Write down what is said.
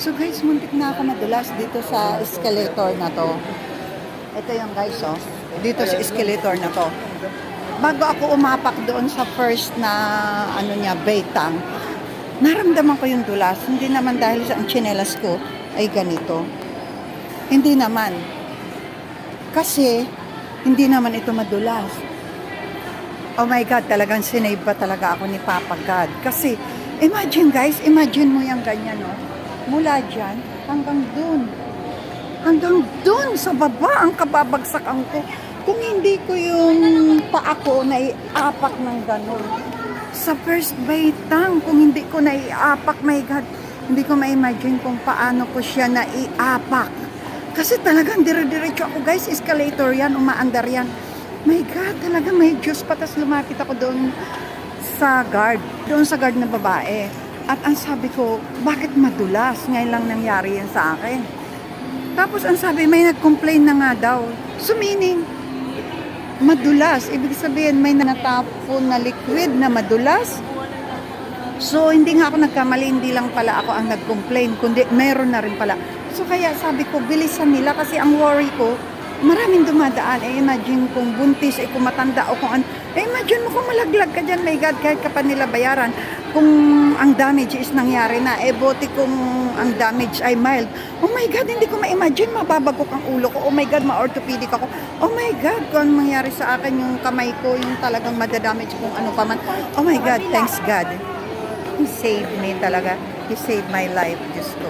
So guys, muntik na ako madulas dito sa escalator na to. Ito yung guys, oh. Dito sa escalator na to. Bago ako umapak doon sa first na ano niya, baitang, naramdaman ko yung dulas. Hindi naman dahil sa ang tsinelas ko ay ganito. Hindi naman. Kasi, hindi naman ito madulas. Oh my God, talagang sinave ba talaga ako ni Papa God? Kasi, imagine guys, imagine mo yung ganyan, no? Mula dyan hanggang dun. Hanggang dun sa baba ang kababagsakan ko. Kung hindi ko yung paa ko na iapak ng ganun. Sa first baitang, kung hindi ko na iapak, my God, hindi ko ma-imagine kung paano ko siya na iapak. Kasi talagang dire-diretso ako guys, escalator yan, umaandar yan. My God, talaga may Diyos pa. Lumapit ako doon sa guard. Doon sa guard na babae. At ang sabi ko, bakit madulas? Ngayon lang nangyari yan sa akin. Tapos ang sabi, may nag-complain na nga daw. So meaning, madulas. Ibig sabihin, may natapon na liquid na madulas. So, hindi nga ako nagkamali, hindi lang pala ako ang nag-complain, kundi meron na rin pala. So, kaya sabi ko, bilisan nila kasi ang worry ko, maraming dumadaan. Eh, imagine kung buntis, eh, kung matanda o kung ano. Eh, imagine mo kung malaglag ka dyan, my God, kahit ka pa nila bayaran. Kung ang damage is nangyari na, eh, buti kung ang damage ay mild. Oh my God, hindi ko ma-imagine, mababagok ang ulo ko. Oh my God, ma-orthopedic ako. Oh my God, kung ano mangyari sa akin yung kamay ko, yung talagang madadamage kung ano pa man. Oh my God, thanks God. He saved me talaga. He saved my life, Diyos ko.